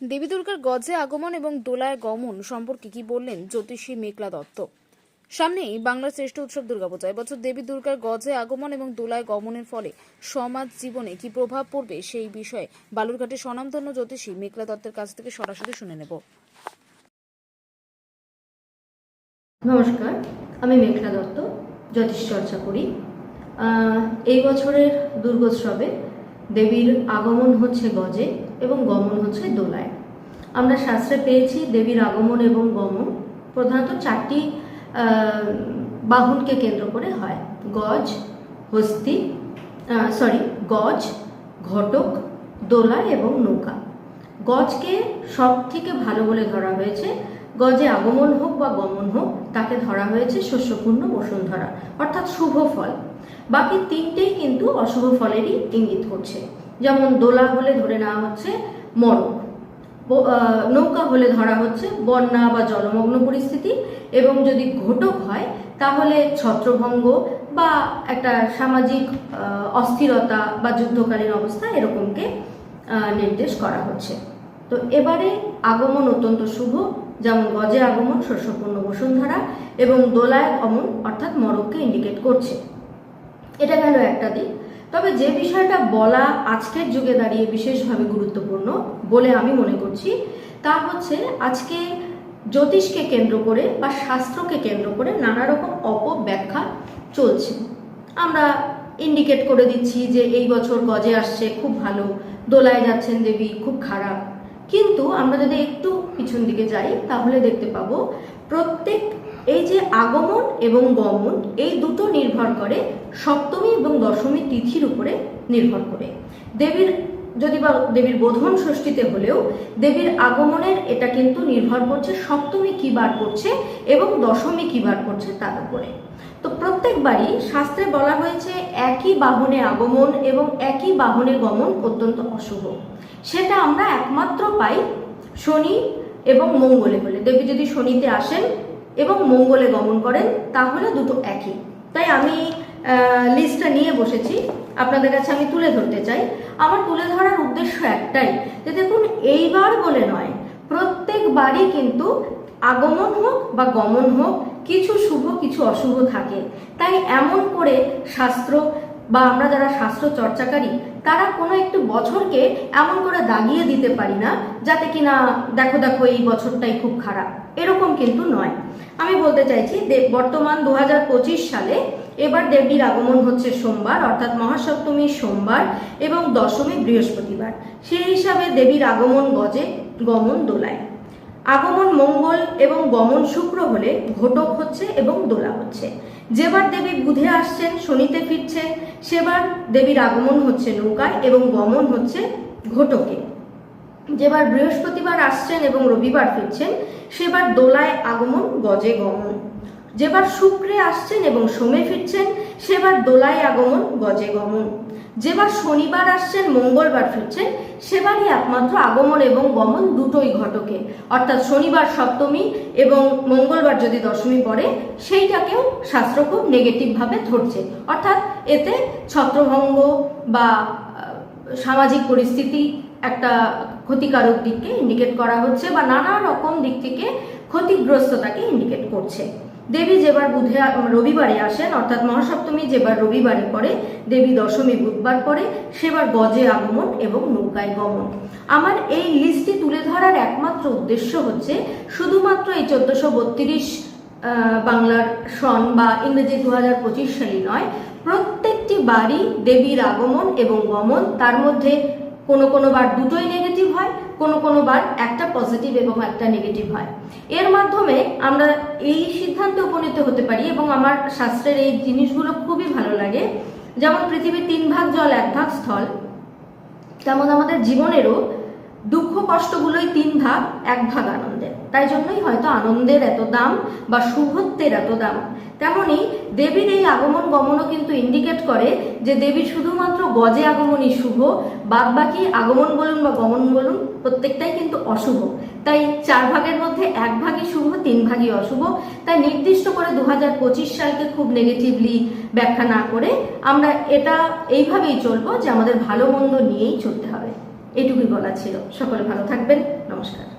দেবী দুর্গার গজে আগমন এবং দোলায় গমন সম্পর্কে কি বললেন জ্যোতিষী মেঘলা দত্ত? সামনেই বাংলার শ্রেষ্ঠ উৎসব দুর্গাপূজা। এবছর দেবী দুর্গার গজে আগমন এবং দোলায় গমনের ফলে সমাজ জীবনে কি প্রভাব পড়বে সেই বিষয়ে বালুরঘাটের স্বনামধন্য জ্যোতিষী মেঘলা দত্তের কাছ থেকে সরাসরি শুনে নেব। নমস্কার, আমি মেঘলা দত্ত, জ্যোতিষ চর্চা করি। এই বছরের দুর্গোৎসবে দেবীর আগমন হচ্ছে গজে এবং গমন হচ্ছে দোলায়। আমরা শাস্ত্রে পেয়েছি দেবীর আগমন এবং গমন। প্রধানত চারটি বাহনকে কেন্দ্র করে হয়। গজ, হস্তি সরি গজ, ঘটক, দোলা এবং নৌকা। গজকে সব থেকে ভালো বলে ধরা হয়েছে। গজে আগমন হোক বা গমন হোক, তাকে ধরা হয়েছে শস্যপূর্ণ বসুন্ধরা, অর্থাৎ শুভ ফল। বাকি তিনটেই কিন্তু অশুভ ফলেরই ইঙ্গিত করছে। যেমন দোলা হলে ধরে নেওয়া হচ্ছে মরক নৌকা হলে ধরা হচ্ছে বন্যা বা জলমগ্ন পরিস্থিতি, এবং যদি ঘটক হয়, তাহলে ছত্রভঙ্গ বা একটা সামাজিক অস্থিরতা বা যুদ্ধকালীন অবস্থা এরকমকে নির্দেশ করা হচ্ছে। তো এবারে আগমন অত্যন্ত শুভ, যেমন গজে আগমন, শস্যপূর্ণ বসুন্ধরা এবং দোলায় আগমন অর্থাৎ মরককে ইন্ডিকেট করছে। এটা গেল একটা দিক। তবে যে বিষয়টা বলা আজকের যুগে দাঁড়িয়ে বিশেষভাবে গুরুত্বপূর্ণ বলে আমি মনে করছি, তা হচ্ছে আজকে জ্যোতিষকে কেন্দ্র করে বা শাস্ত্রকে কেন্দ্র করে নানা রকম অপব্যাখ্যা চলছে। আমরা ইন্ডিকেট করে দিচ্ছি যে এই বছর গজে আসছে, খুব ভালো। দোলায় যাচ্ছেন দেবী, খুব খারাপ। কিন্তু আমরা যদি একটু পিছন দিকে যাই, তাহলে দেখতে পাবো প্রত্যেক এই যে আগমন এবং গমন, এই দুটো নির্ভর করে সপ্তমী এবং দশমী তিথির উপরে নির্ভর করে। দেবীর যদি বা দেবীর বোধন ষষ্ঠীতে হলেও দেবীর আগমনের এটা কিন্তু নির্ভর করছে সপ্তমী কি বার করছে এবং দশমী কি বার করছে তার উপরে। তো প্রত্যেকবারই শাস্ত্রে বলা হয়েছে একই বাহনে আগমন এবং একই বাহনে গমন অত্যন্ত অশুভ। সেটা আমরা একমাত্র পাই শনি এবং মঙ্গলে বলে। দেবী যদি শনিতে আসেন এবং মঙ্গলে গমন করেন তাহলে দুটো একই। তাই আমি লিস্টটা নিয়ে বসেছি। আপনাদের কাছে আমি তুলে ধরতে চাই। আমার তুলে ধরার উদ্দেশ্য একটাই যে দেখুন, এইবার বলে নয়, প্রত্যেকবারই কিন্তু আগমন হোক বা গমন হোক, কিছু শুভ, কিছু অশুভ থাকে। তাই এমন করে শাস্ত্র বা আমরা যারা শাস্ত্র চর্চাকারী, তারা কোনো একটু বছরকে এমন করে দাগিয়ে দিতে পারি না, যাতে কিনা দেখো দেখো, এই বছরটাই খুব খারাপ। এরকম কিন্তু নয়। আমি বলতে চাইছি বর্তমান দু হাজার পঁচিশ সালে এবার দেবীর আগমন হচ্ছে সোমবার, অর্থাৎ মহাসপ্তমী সোমবার এবং দশমী বৃহস্পতিবার। সেই হিসাবে দেবীর আগমন গজে গমন দোলায়। আগমন মঙ্গল এবং গমন শুক্র হলে ঘটক হচ্ছে এবং দোলা হচ্ছে। যেবার দেবী বুধে আসছেন, শনিতে ফিরছেন, সেবার দেবীর আগমন হচ্ছে নৌকায় এবং গমন হচ্ছে ঘটকে। যেবার বৃহস্পতিবার আসছেন এবং রবিবার ফিরছেন, সেবার দোলায় আগমন গজে গমন। যেবার শুক্রে আসছেন এবং সোমে ফিরছেন, সেবার দোলায় আগমন, গজে গমন। যেবার শনিবার আসছেন, মঙ্গলবার ফিরছেন, সেবারই একমাত্র আগমন এবং গমন দুটোই ঘটকে। অর্থাৎ শনিবার সপ্তমী এবং মঙ্গলবার যদি দশমী পড়ে, সেইটাকেও শাস্ত্র খুব নেগেটিভভাবে ধরছে। অর্থাৎ এতে ছত্রভঙ্গ বা সামাজিক পরিস্থিতি, একটা ক্ষতিকারক দিককে ইন্ডিকেট করা হচ্ছে বা নানা রকম দিক থেকে ক্ষতিগ্রস্ততাকে ইন্ডিকেট করছে। দেবী যেবার বুধে, রবিবারে আসেন, অর্থাৎ মহাসপ্তমী যেবার রবিবারে পড়ে, দেবী দশমী বুধবার পড়ে, সেবার গজে আগমন এবং নৌকায় গমন। আমার এই লিস্টটি তুলে ধরার একমাত্র উদ্দেশ্য হচ্ছে শুধুমাত্র এই চোদ্দশো বত্রিশ বাংলার সন বা ইংরেজি দু হাজার পঁচিশ সালই নয়, প্রত্যেকটি বাড়ি দেবীর আগমন এবং গমন, তার মধ্যে কোনো কোনো বার দুটোই নেগেটিভ হয়, কোনো কোনো বার একটা পজিটিভ এবং একটা নেগেটিভ হয়। এর মাধ্যমে আমরা এই সিদ্ধান্তে উপনীত হতে পারি এবং আমার শাস্ত্রের এই জিনিসগুলো খুবই ভালো লাগে। যেমন পৃথিবীর তিন ভাগ জল, এক ভাগ স্থল। তেমন আমাদের জীবনেরও দুঃখ কষ্টগুলোই তিন ভাগ, এক ভাগ আনন্দের। তাই জন্যই হয়তো আনন্দের এত দাম বা শুভত্বের এত দাম। তেমনি দেবীর এই আগমন গমনও কিন্তু ইন্ডিকেট করে যে দেবী শুধুমাত্র গজে আগমনই শুভ বাদ বাকি আগমন বলুন বা গমন বলুন, প্রত্যেকটাই কিন্তু অশুভ। তাই চার ভাগের মধ্যে এক ভাগই শুভ, তিন ভাগই অশুভ। তাই নির্দিষ্ট করে দু পঁচিশ সালকে খুব নেগেটিভলি ব্যাখ্যা না করে আমরা এটা এইভাবেই চলবো যে আমাদের ভালো মন্দ নিয়েই চলতে হবে। এটুকুই বলা ছিল। সকলে ভালো থাকবেন। নমস্কার।